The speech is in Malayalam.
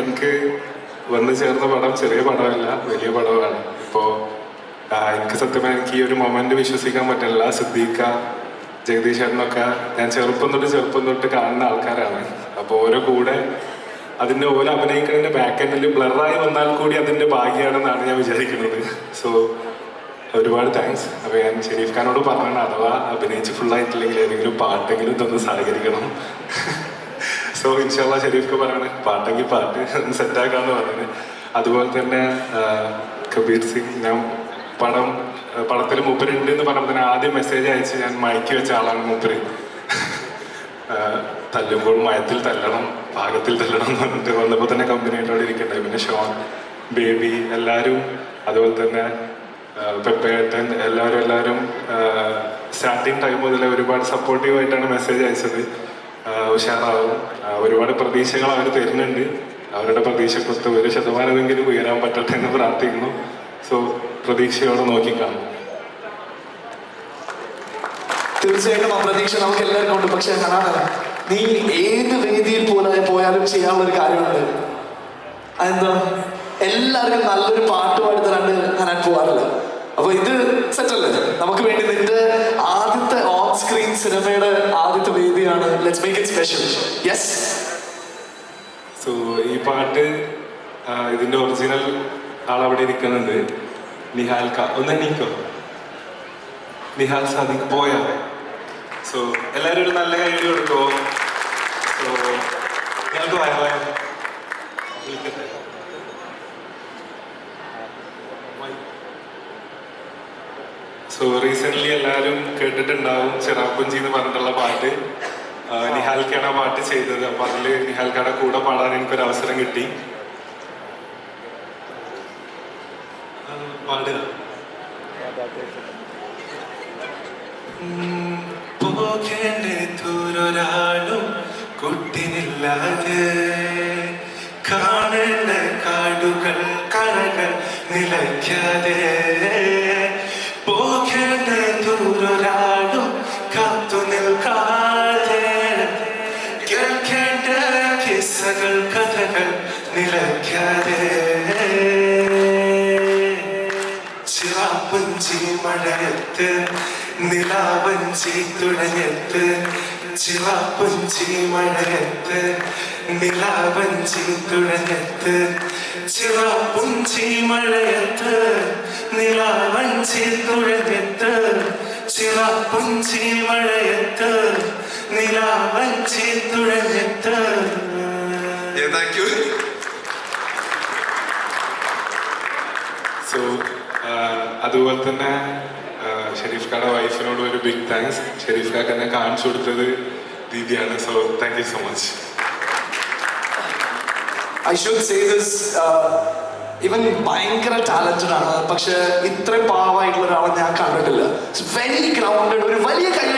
എനിക്ക് വന്നു ചേർന്ന പടം ചെറിയ പടമല്ല വലിയ പടമാണ്. ഇപ്പോ എനിക്ക് സത്യമായി എനിക്ക് ഈ ഒരു മൊമെന്റ് വിശ്വസിക്കാൻ പറ്റില്ല. സിദ്ദീഖ ജഗദീഷ് ഞാൻ ചെറുപ്പം തൊട്ട് ചെറുപ്പം തൊട്ട് കാണുന്ന ആൾക്കാരാണ്. അപ്പോൾ ഓരോ കൂടെ അതിന്റെ ഓരോ അഭിനയിക്കുന്നതിന്റെ ബാക്ക് എൻഡിൽ ബ്ലറായി വന്നാൽ കൂടി അതിന്റെ ഭാഗ്യമാണെന്നാണ് ഞാൻ വിചാരിക്കുന്നത്. സോ ഒരുപാട് താങ്ക്സ് അപ്പൊ ഞാൻ ഷെരീഫ് ഖാനോട് പറഞ്ഞാണ് അഥവാ അഭിനയിച്ച് ഫുൾ ആയിട്ടില്ലെങ്കിൽ ഏതെങ്കിലും പാട്ടെങ്കിലും ഇതൊന്ന് സഹകരിക്കണം. സോ ഇൻഷാല്ല ഷെരീഫ് പറയണ പാട്ടെങ്കിൽ പാട്ട് സെറ്റാക്കാന്ന് പറഞ്ഞത് അതുപോലെ തന്നെ കബീർ സിംഗ് ഞാൻ പടം പടത്തിൽ മൂപ്പരുണ്ട് എന്ന് പറഞ്ഞപ്പോൾ തന്നെ ആദ്യം മെസ്സേജ് അയച്ച് ഞാൻ മയക്കി വെച്ച ആളാണ് മൂപ്പര്. തല്ലുമ്പോൾ മയത്തിൽ തല്ലണം പാകത്തിൽ തല്ലണം എന്ന് പറഞ്ഞിട്ട് വന്നപ്പോൾ തന്നെ കമ്പനിയായിട്ടോടെ ഇരിക്കണ്ടായി. പിന്നെ ഷോൺ ബേബി എല്ലാവരും അതുപോലെ തന്നെ പെപ്പേട്ടൻ എല്ലാവരും എല്ലാവരും സ്റ്റാർട്ടിങ് ടൈം മുതൽ ഒരുപാട് സപ്പോർട്ടീവ് ആയിട്ടാണ് മെസ്സേജ് അയച്ചത്. ഉഷാറാവും. ഒരുപാട് പ്രതീക്ഷകൾ അവർ തരുന്നുണ്ട്. അവരുടെ പ്രതീക്ഷക്കൊത്ത് ഒരു ശതമാനമെങ്കിലും ഉയരാൻ പറ്റട്ടെ എന്ന് പ്രാർത്ഥിക്കുന്നു. സോ പ്രതീക്ഷയോടെ നോക്കിക്കാണും. തീർച്ചയായിട്ടും ആ പ്രതീക്ഷ നമുക്ക് എല്ലാവർക്കും ഉണ്ട്. പക്ഷെ ഹനാന നീ ഏത് വേദിയിൽ പോലെ പോയാലും ചെയ്യാനുള്ള ഒരു കാര്യമുണ്ട്. അതെന്താ? എല്ലാവർക്കും നല്ലൊരു പാട്ട് പാടി തരാണ്ട് ഹനാൻ പോവാറില്ല അപ്പൊ ഇത് സെറ്റല്ലേ നമുക്ക് വേണ്ടി നിന്റെ ആദ്യത്തെ ഓൺ സ്ക്രീൻ സിനിമയുടെ ആദ്യത്തെ വേദിയാണ്. Let's it special yes so ഈ പാട്ട് ഇതിന്റെ ഒറിജിനൽ ആളവിടെ ഇരിക്കുന്നുണ്ട്. നിഹാൽ ക ഒന്ന് എണീക്കോ? നിഹാൽ സാദിഖ് പോയ? സോ എല്ലാവരും ഒരു നല്ല കൈ കൊടുക്കോ സോ ഞങ്ങൾക്ക് വായ സോ റീസെന്റ് എല്ലാവരും കേട്ടിട്ടുണ്ടാവും ചിറാപ്പുഞ്ചി എന്ന് പറഞ്ഞിട്ടുള്ള പാട്ട്. നിഹാൽക്കാണ് ആ പാട്ട് ചെയ്തത്. അപ്പൊ അതിൽ നിഹാൽക്കാടെ കൂടെ പാടാൻ എനിക്കൊരു അവസരം കിട്ടി പാടുക. കുട്ടിനില്ലാതെ കാണേണ്ട കാടുകൾ കറകൾ നിലയ്ക്കാതെ. കിസ്സകൾ കഥകൾ നിലയ്ക്കാതെ ചിറാപ്പുഞ്ചി മഴയത്ത് നിലാവഞ്ചി തുഴഞ്ഞത്ത് ചിറാപ്പുഞ്ചി മഴയത്ത് നിലാവഞ്ചി തുഴഞ്ഞത്ത് ചിറാപ്പുഞ്ചി മഴയത്ത് നിലാവഞ്ചി തുഴഞ്ഞത്ത് ചിറാപ്പുഞ്ചി മഴയത്ത് താങ്ക് you. സോ അതുപോലെ തന്നെ ആ, ഷെരീഫ് ഖായുടെ വൈഫിനോട് ഒരു ബിഗ് താങ്ക്സ് ഷെരീഫ് ഖാക്ക് എന്നെ കാണിച്ചു കൊടുത്തത് ദീദിയാണ്. So thank you so much I should say this ഇവൻ ഭയങ്കര ടാലന്റഡ് ആണ്. പക്ഷെ ഇത്ര പാവമായിട്ടുള്ള ഒരാളെ ഞാൻ കണ്ടിട്ടില്ല. വെരി ഗ്രൗണ്ടഡ് ഒരു വലിയ വലിയ